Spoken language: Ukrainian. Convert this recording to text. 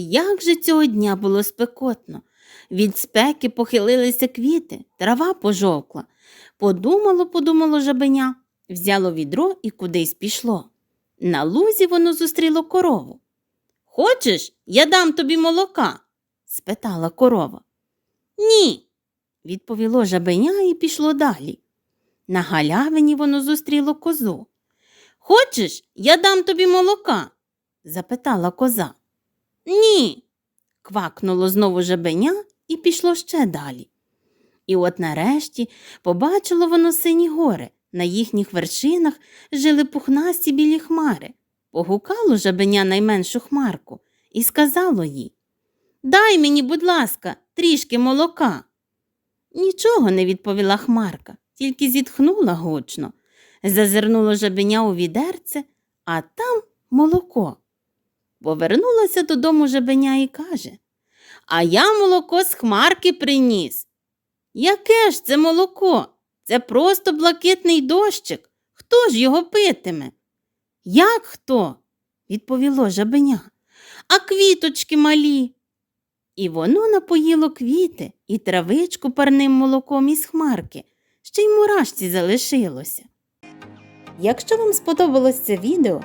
Як же цього дня було спекотно. Від спеки похилилися квіти, трава пожовкла. Подумало, подумало жабеня, взяло відро і кудись пішло. На лузі воно зустріло корову. Хочеш, я дам тобі молока? спитала корова. Ні, відповіло жабеня і пішло далі. На галявині воно зустріло козу. Хочеш, я дам тобі молока? запитала коза. Ні. квакнуло знову жабеня і пішло ще далі. І от нарешті побачило воно сині гори. На їхніх вершинах жили пухнасті білі хмари. Погукало жабеня найменшу хмарку і сказало їй Дай мені, будь ласка, трішки молока. Нічого не відповіла хмарка, тільки зітхнула гучно. Зазирнуло жабеня у відерце, а там молоко. Повернулася додому жабеня і каже А я молоко з хмарки приніс. Яке ж це молоко? Це просто блакитний дощик. Хто ж його питиме? Як хто? відповіло жабеня. А квіточки малі. І воно напоїло квіти і травичку парним молоком із хмарки, ще й мурашці залишилося. Якщо вам сподобалось це відео,